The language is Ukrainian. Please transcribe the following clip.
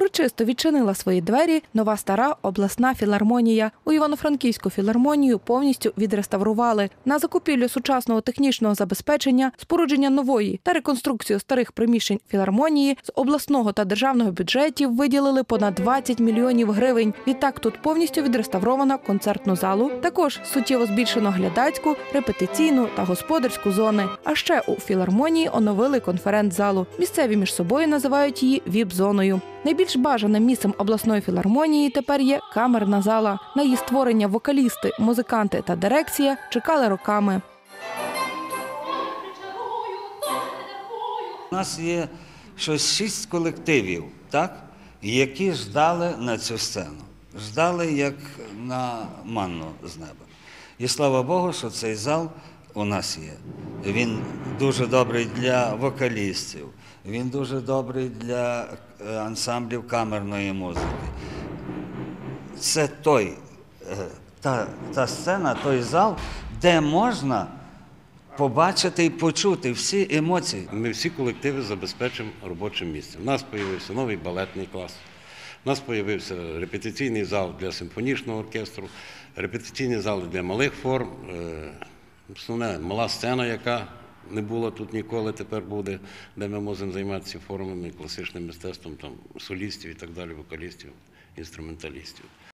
Урочисто відчинила свої двері нова стара обласна філармонія. У Івано-Франківську філармонію повністю відреставрували. На закупівлю сучасного технічного забезпечення, спорудження нової та реконструкцію старих приміщень філармонії з обласного та державного бюджетів виділили понад 20 мільйонів гривень. Відтак тут повністю відреставровано концертну залу. Також суттєво збільшено глядацьку, репетиційну та господарську зони. А ще у філармонії оновили конференц-залу. Місцеві між собою називають її віп-зоною. Найбільш бажаним місцем обласної філармонії тепер є камерна зала. На її створення вокалісти, музиканти та дирекція чекали роками. У нас є щось шість колективів, так, які ждали на цю сцену. Ждали як на манну з неба. І слава Богу, що цей зал у нас є. Він дуже добрий для вокалістів, він дуже добрий для е, ансамблів камерної музики. Це той, е, та, та сцена, той зал, де можна побачити і почути всі емоції. Ми всі колективи забезпечимо робочим місцем. У нас з'явився новий балетний клас. У нас з'явився репетиційний зал для симфонічного оркестру, репетиційний зал для малих форм. Основне, мала сцена, яка не була тут ніколи, тепер буде, де ми можемо займатися формами, класичним мистецтвом, там, солістів і так далі, вокалістів, інструменталістів.